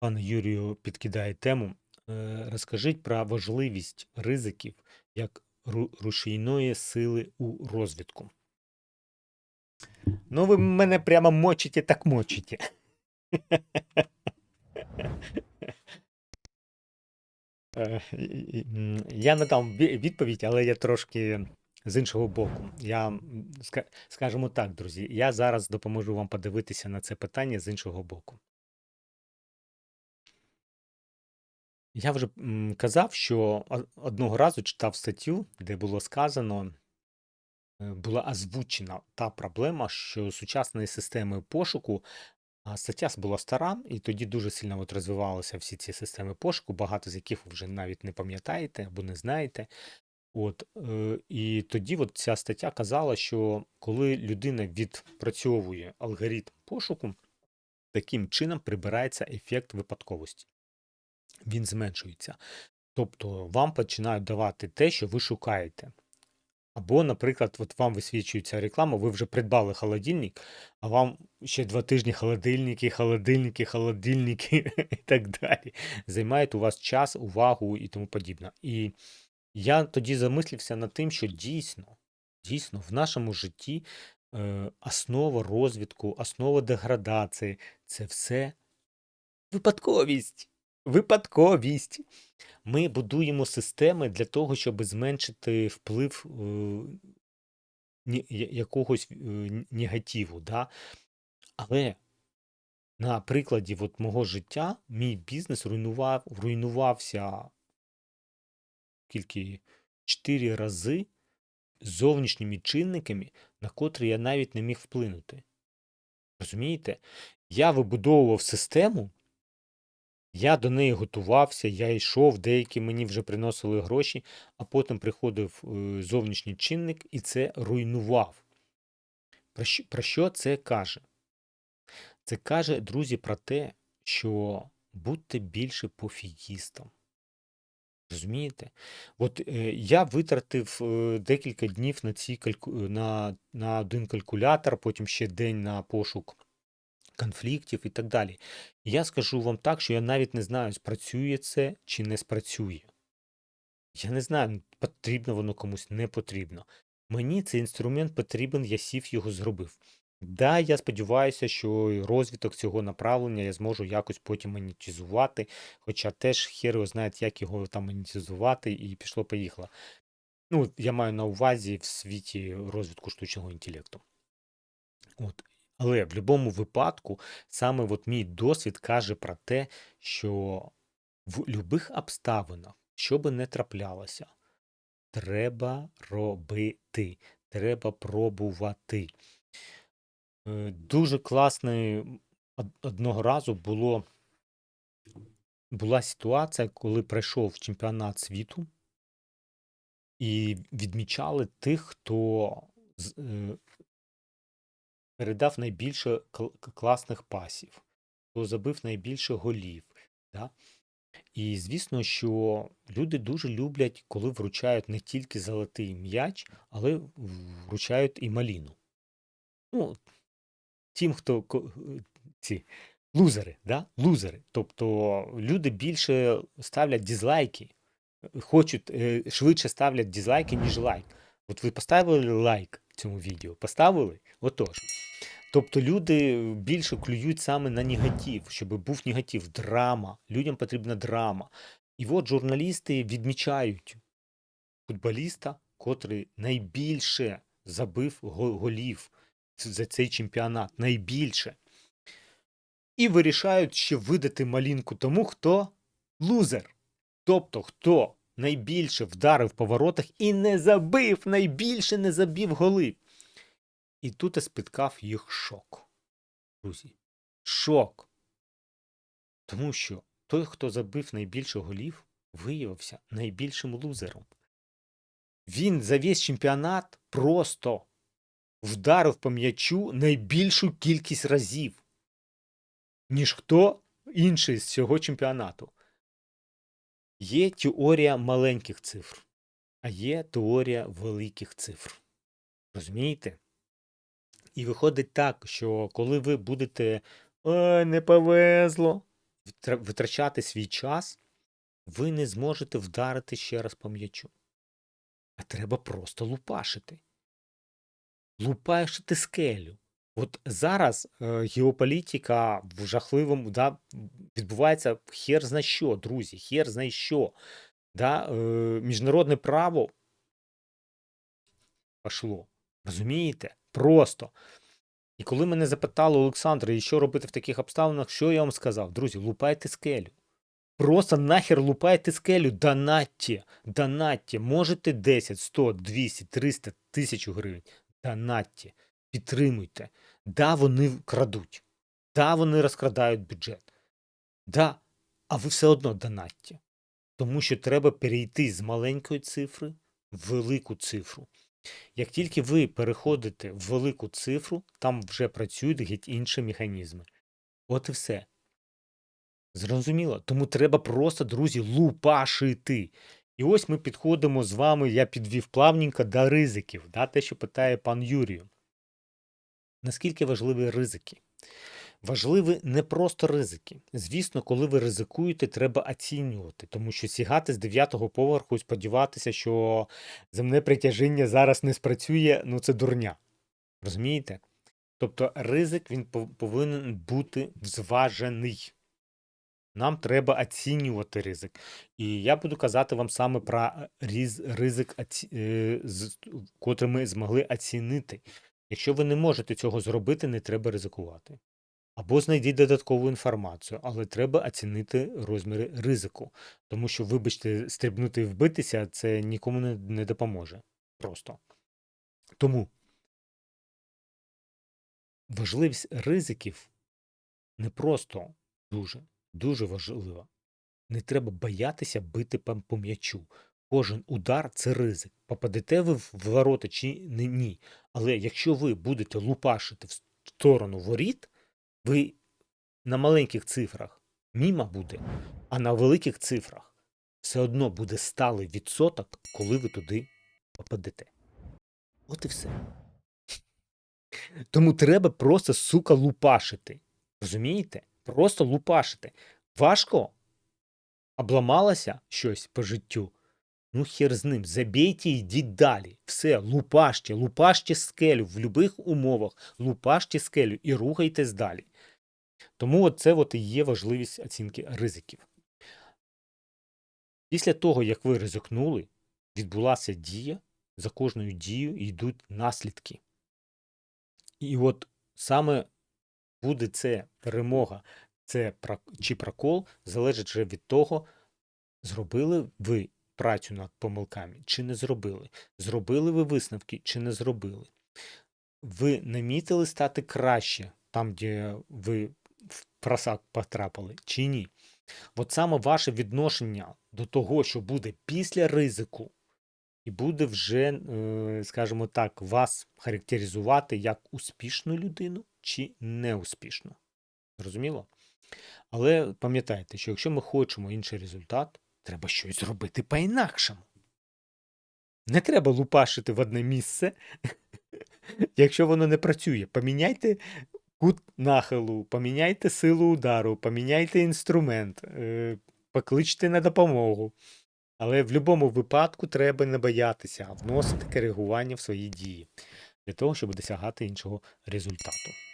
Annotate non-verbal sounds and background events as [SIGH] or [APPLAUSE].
Пане Юрію підкидає тему. Е, Розкажіть про важливість ризиків як ру- рушійної сили у розвитку. Ну, ви мене прямо мочите, так мочите. Е, Я надам ві- відповідь, але я трошки з іншого боку. Я, скажімо так, друзі, я зараз допоможу вам подивитися на це питання з іншого боку. Я вже казав, що одного разу читав статтю, де було сказано, е, була озвучена та проблема, що сучасної системи пошуку, стаття була стара, і тоді дуже сильно от розвивалися всі ці системи пошуку, багато з яких ви вже навіть не пам'ятаєте або не знаєте. От, е, і тоді от ця стаття казала, що коли людина відпрацьовує алгоритм пошуку, таким чином прибирається ефект випадковості він зменшується. Тобто вам починають давати те, що ви шукаєте. Або, наприклад, от вам висвічується реклама, ви вже придбали холодильник, а вам ще два тижні холодильники, холодильники, холодильники [LAUGHS] і так далі. Займають у вас час, увагу і тому подібне. І я тоді замислився над тим, що дійсно, дійсно, в нашому житті е, основа розвитку, основа деградації це все Випадковість. Випадковість. Ми будуємо системи для того, щоб зменшити вплив е, якогось е, негативу. Да? Але на прикладі от мого життя мій бізнес руйнував, руйнувався тільки 4 рази зовнішніми чинниками, на котрі я навіть не міг вплинути. Розумієте? Я вибудовував систему. Я до неї готувався, я йшов, деякі мені вже приносили гроші, а потім приходив е, зовнішній чинник і це руйнував. Про що, про що це каже? Це каже, друзі, про те, що будьте більше пофігістом. Розумієте? От е, я витратив е, декілька днів на, ці кальку... на, на один калькулятор, потім ще день на пошук конфліктів і так далі. Я скажу вам так, що я навіть не знаю, спрацює це чи не спрацює. Я не знаю, потрібно воно комусь, не потрібно. Мені цей інструмент потрібен, я сів його зробив. Да, я сподіваюся, що розвиток цього направлення я зможу якось потім монетизувати, хоча теж хер його знає, як його там монетизувати, і пішло-поїхало. Ну, я маю на увазі в світі розвитку штучного інтелекту. От. Але в будь-якому випадку саме от мій досвід каже про те, що в будь-яких обставинах, що би не траплялося, треба робити, треба пробувати. Е, Дуже класний одного разу було, була ситуація, коли пройшов чемпіонат світу, і відмічали тих, хто е, передав найбільше кл- класних пасів, хто забив найбільше голів. Да? І звісно, що люди дуже люблять, коли вручають не тільки золотий м'яч, але вручають і маліну. Ну, тим, хто ці лузери, да? лузери. Тобто люди більше ставлять дізлайки, хочуть е, швидше ставлять дізлайки, ніж лайк. От ви поставили лайк цьому відео? Поставили? Отож. Тобто люди більше клюють саме на негатив, щоб був негатив, драма. Людям потрібна драма. І от журналісти відмічають футболіста, котрий найбільше забив голів за цей чемпіонат. Найбільше. І вирішають ще видати малінку тому, хто лузер. Тобто, хто найбільше вдарив по воротах і не забив, найбільше не забив голи. І тут і спіткав їх шок. Друзі. Шок. Тому що той, хто забив найбільше голів, виявився найбільшим лузером. Він за весь чемпіонат просто вдарив по м'ячу найбільшу кількість разів, ніж хто інший з цього чемпіонату. Є теорія маленьких цифр, а є теорія великих цифр. Розумієте? І виходить так, що коли ви будете Ой, не повезло, витрачати свій час, ви не зможете вдарити ще раз по м'ячу. А треба просто лупашити. Лупашити скелю. От зараз е, геополітика в жахливому да, відбувається хер зна що, друзі, хер зна що. Да, е, міжнародне право пошло. Розумієте? Просто. І коли мене запитали Олександр, і що робити в таких обставинах, що я вам сказав? Друзі, лупайте скелю. Просто нахер лупайте скелю, донатьте, донатьте. Можете 10, 100, 200, 300, 1000 гривень. Донатьте, підтримуйте. Да, вони крадуть. Да, вони розкрадають бюджет. Да, а ви все одно донатьте. Тому що треба перейти з маленької цифри в велику цифру. Як тільки ви переходите в велику цифру, там вже працюють геть інші механізми. От і все. Зрозуміло? Тому треба просто, друзі, лупашити. І ось ми підходимо з вами, я підвів плавненько до ризиків, да, те, що питає пан Юрію. Наскільки важливі ризики? Важливі не просто ризики. Звісно, коли ви ризикуєте, треба оцінювати, тому що сігати з дев'ятого поверху і сподіватися, що земне притяжіння зараз не спрацює, ну це дурня. Розумієте? Тобто ризик він повинен бути зважений. Нам треба оцінювати ризик. І я буду казати вам саме про ризик, е, котрий ми змогли оцінити. Якщо ви не можете цього зробити, не треба ризикувати. Або знайдіть додаткову інформацію, але треба оцінити розміри ризику. Тому що, вибачте, стрибнути і вбитися це нікому не, допоможе. Просто. Тому важливість ризиків не просто дуже, дуже важлива. Не треба боятися бити по м'ячу. Кожен удар це ризик. Попадете ви в ворота чи не ні. Але якщо ви будете лупашити в сторону воріт, ви на маленьких цифрах міма буде, а на великих цифрах все одно буде сталий відсоток, коли ви туди попадете. От і все. Тому треба просто, сука, лупашити. Розумієте? Просто лупашити. Важко? Обламалося щось по життю. Ну, хер з ним. Забійте йдіть далі. Все, лупаште, лупаште скелю в будь-яких умовах, лупаште скелю і рухайтесь далі. Тому це і є важливість оцінки ризиків. Після того, як ви ризикнули, відбулася дія, за кожною дією йдуть наслідки. І от саме буде це перемога, це чи прокол, залежить вже від того, зробили ви працю над помилками, чи не зробили. Зробили ви висновки, чи не зробили. Ви намітили стати краще там, де ви в просак потрапили, чи ні. От саме ваше відношення до того, що буде після ризику, і буде вже, е, скажімо так, вас характеризувати як успішну людину чи неуспішну. Зрозуміло? Але пам'ятайте, що якщо ми хочемо інший результат, треба щось зробити по-інакшому. Не треба лупашити в одне місце, [LAUGHS] якщо воно не працює. Поміняйте кут нахилу, поміняйте силу удару, поміняйте інструмент, е, покличте на допомогу. Але в будь-якому випадку треба не боятися, а вносити коригування в свої дії для того, щоб досягати іншого результату.